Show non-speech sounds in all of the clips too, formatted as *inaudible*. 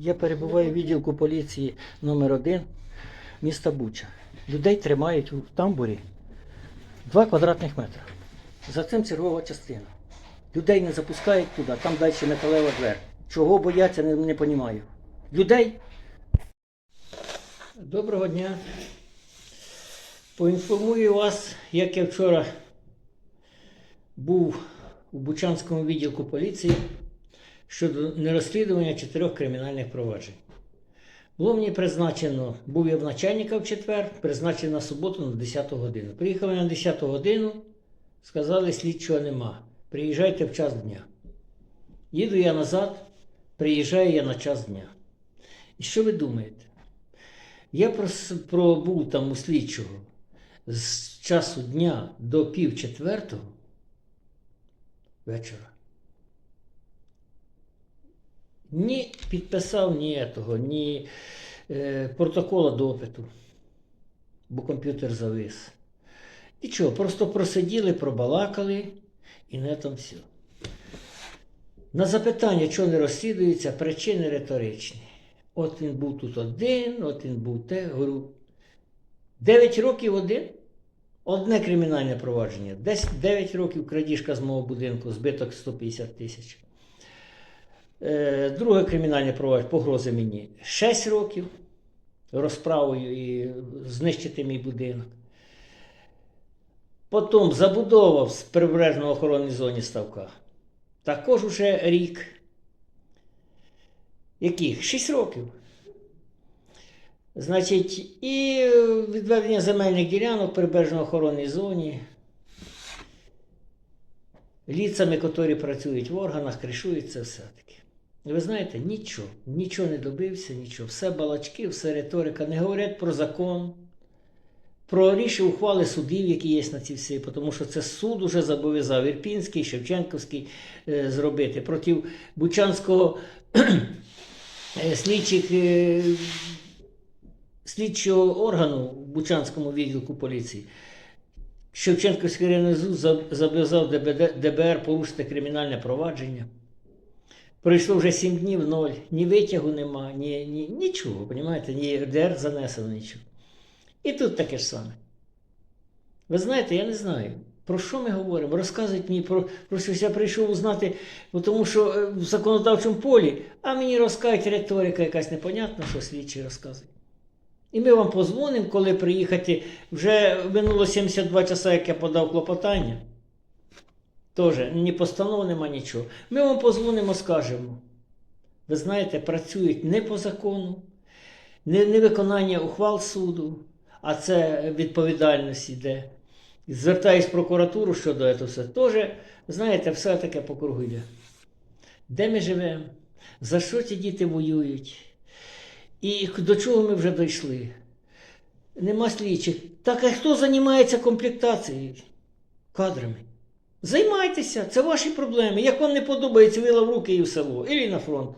Я перебуваю в відділку поліції номер 1 міста Буча. Людей тримають в тамбурі 2 квадратних метри. За цим чергова частина. Людей не запускають туди, там далі металева двер. Чого бояться, не, не розумію. Людей. Доброго дня. Поінформую вас, як я вчора був у Бучанському відділку поліції щодо нерозслідування чотирьох кримінальних проваджень. Було мені призначено, був я в начальника в четвер, призначено на суботу на 10 годину. Приїхав я на 10 годину, сказали, слідчого нема. Приїжджайте в час дня. Їду я назад, приїжджаю я на час дня. І що ви думаєте? Я пробув там у слідчого з часу дня до пів четвертого вечора. Ні підписав ні того, ні е, протокола допиту, бо комп'ютер завис. Нічого, просто просиділи, пробалакали і на тому все. На запитання, чого не розслідується, причини риторичні. От він був тут один, от він був те. Говорю, 9 років один. Одне кримінальне провадження. Десь 9 років крадіжка з мого будинку, збиток 150 тисяч. Е, Друге кримінальне провадження, погрози мені 6 років розправою і знищити мій будинок. Потім забудова в прибережно охоронній зоні ставка. Також уже рік. Яких? 6 років. Значить, і відведення земельних ділянок в прибережно охоронній зоні. Ліцами, які працюють в органах, кришують це все-таки. І ви знаєте, нічого, нічого не добився, нічого. Все балачки, все риторика. Не говорять про закон, про рішення ухвали судів, які є на ці всі, тому що це суд уже зобов'язав Ірпінський, Шевченківський е, зробити проти Бучанського *clears throat* е, слідчих. Е, слідчого органу в Бучанському відділку поліції. Шевченківський за- зобов'язав ДБР порушити кримінальне провадження. Пройшло вже сім днів ноль, ні витягу нема, ні, ні, нічого, розумієте, ні РДР занесено, нічого. І тут таке ж саме. Ви знаєте, я не знаю, про що ми говоримо. Розказують мені про, про щось я прийшов узнати, тому що е, в законодавчому полі, а мені розкажуть риторика якась непонятна, що слідчі розказують. І ми вам позвонимо, коли приїхати. Вже минуло 72 часа, як я подав клопотання. Тоже ні постанов нема нічого. Ми вам позвонимо, скажемо. Ви знаєте, працюють не по закону, не, виконання ухвал суду, а це відповідальність іде. Звертаюсь в прокуратуру щодо цього все. Теж, знаєте, все таке по кругу йде. Де ми живемо? За що ці діти воюють? І до чого ми вже дійшли? Нема слідчих. Так а хто займається комплектацією кадрами? Займайтеся, це ваші проблеми. Як вам не подобається, вила в руки і в село, і на фронт.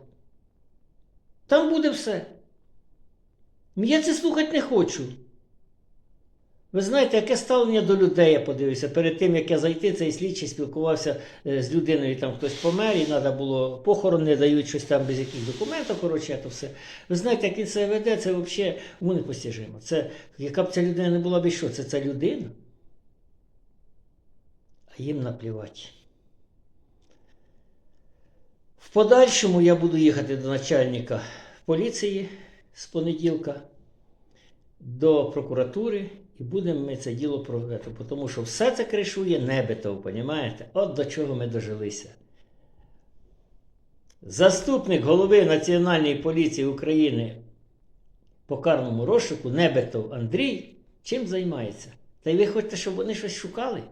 Там буде все. Я це слухати не хочу. Ви знаєте, яке ставлення до людей я подивився. Перед тим, як я зайти, цей слідчий спілкувався е, з людиною, там хтось помер, і треба було похорон, не дають щось там без яких документів, коротше, то все. Ви знаєте, як він це веде, це взагалі ну, непостижимо. Це, яка б ця людина не була б що, це ця людина. Їм наплівати. В подальшому я буду їхати до начальника поліції з понеділка до прокуратури і будемо ми це діло проводити. Тому що все це кришує небетов, понімаєте? От до чого ми дожилися. Заступник голови Національної поліції України по карному розшуку Небетов Андрій чим займається? Та й ви хочете, щоб вони щось шукали?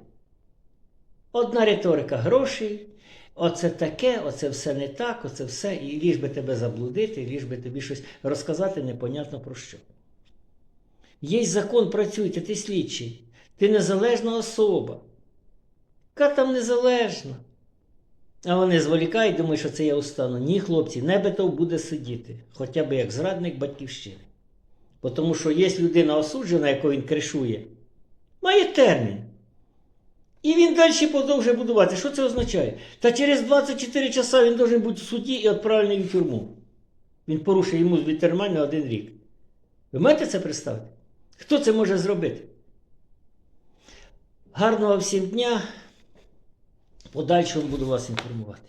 Одна риторика грошей, оце таке, оце все не так, оце все, і ліж би тебе заблудити, ліж би тобі щось розказати непонятно про що. Є закон, працюйте, ти слідчий, ти незалежна особа. Яка там незалежна? А вони зволікають, думають, що це я устану. Ні, хлопці, Небетов буде сидіти, хоча б як зрадник батьківщини. Тому що є людина осуджена, яку він кришує, має термін. Далі продовжує будувати. Що це означає? Та через 24 часа він має бути в суді і відправлений в тюрму. Він порушує йому відтермінально на один рік. Ви маєте це представити? Хто це може зробити? Гарного всім дня. Подальшому буду вас інформувати.